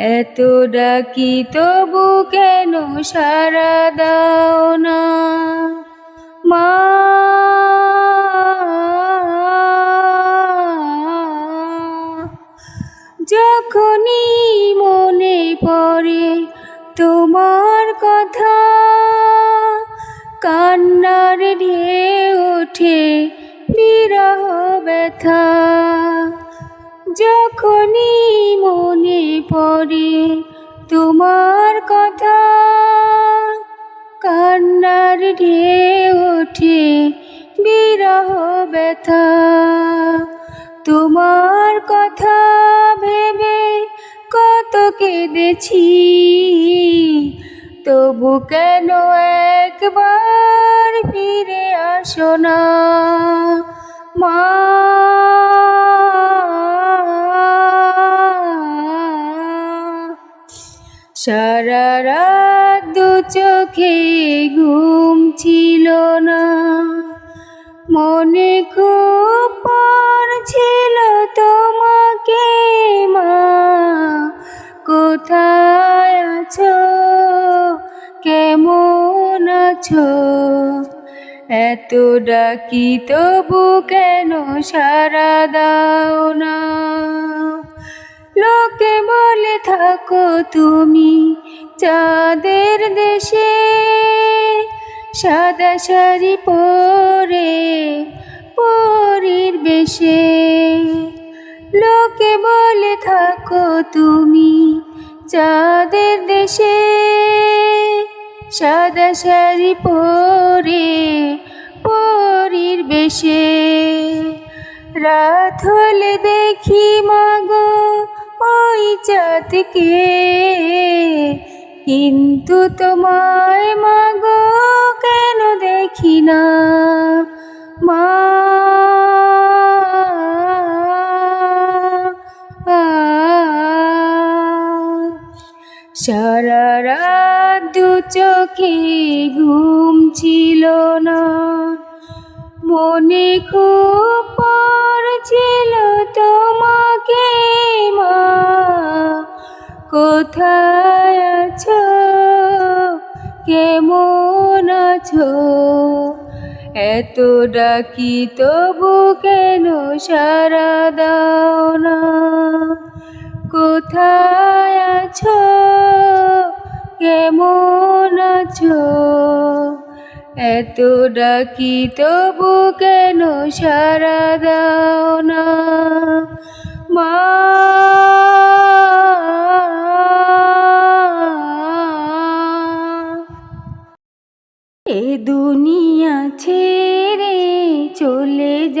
এত ডাকি তবু কেন সারা দাও না? মা যখনই মনে পড়ে তোমার কথা, কান্নার ঢেউ ওঠে বিরহ ব্যথা। যখনই মনে পড়ে তোমার কথা, কান্নার ঢেউ ওঠে, বিরহ ব্যথা। তোমার কথা ভেবে কত কেঁদেছি, তবু কেন একবার ফিরে আসো না? সারা রাত দু চোখে ঘুম ছিল না। মনে খুব পড়ছিল তোমাকে মা। কোথায় আছো? কেমন আছো? এত ডাকি তবু কেন সারা দাও না? লোকে বলে থাকো তুমি চাঁদের দেশে, সাদা শাড়ি পরে পরীর বেশে। লোকে বলে থাকো তুমি চাঁদের দেশে, সাদা শাড়ি পরে পরীর বেশে। রাত হলে দেখি মাগো ওই চাঁদকে। কিন্তু তোমায় মাগো কেন দেখি না? মা। সারা দু চোখে ঘুম ছিল না। মনে খুব পড়ছিল তোমাকে। কোথায় আছো? কেমন আছো? এত ডাকি তবু কেন সারা দাও না? কোথায় আছো? কেমন আছো? এত ডাকি তবু কেন সারা দাও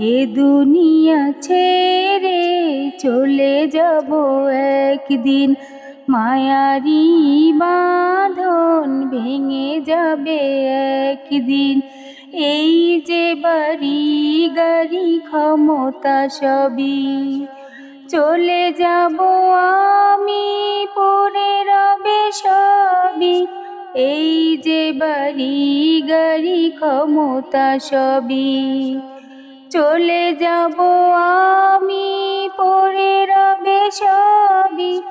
এ দুনিয়া ছেড়ে চলে যাব একদিন। মায়ারি বাঁধন ভেঙে যাবে একদিন। এই যে বাড়ি গাড়ি ক্ষমতা সবই চলে যাব আমি পরে রবে সবই। এই যে বাড়ি গাড়ি ক্ষমতা সবই চলে যাব আমি পরে রবে সবই।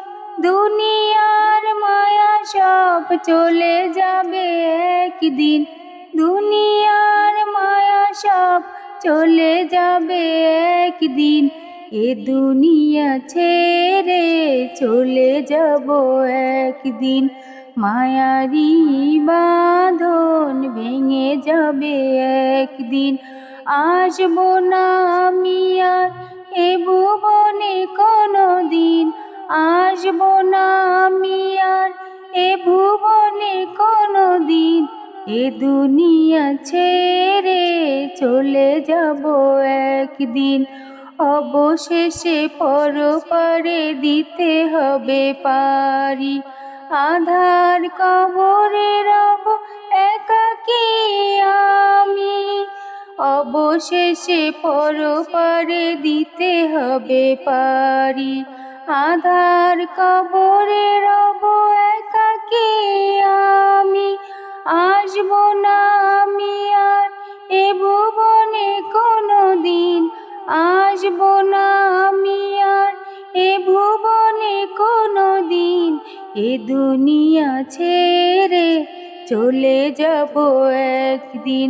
দুনিয়ার মায়া সব চলে যাবে একদিন। দুনিয়ার মায়া সব চলে যাবে একদিন। এ দুনিয়া ছেড়ে চলে যাব একদিন। মায়ারি বাঁধন ভেঙে যাবে একদিন। আসব না আমি আর এ ভুবনে কোনো দিন আসব না আমি আর এ ভুবনে কোনো দিন এ দুনিয়া ছেড়ে চলে যাব একদিন। অবশেষে পরপারে দিতে হবে পারি। আধার কবরে রব একাকি আমি। অবশেষে পরপারে দিতে হবে পারি। আধার কবরে রব একাকি আমি আসব না, আমি আর এ ভুবনে কোনো দিন আসব না, আমি আর এ ভুবনে কোনো দিন এ দুনিয়া ছেড়ে চলে যাব একদিন।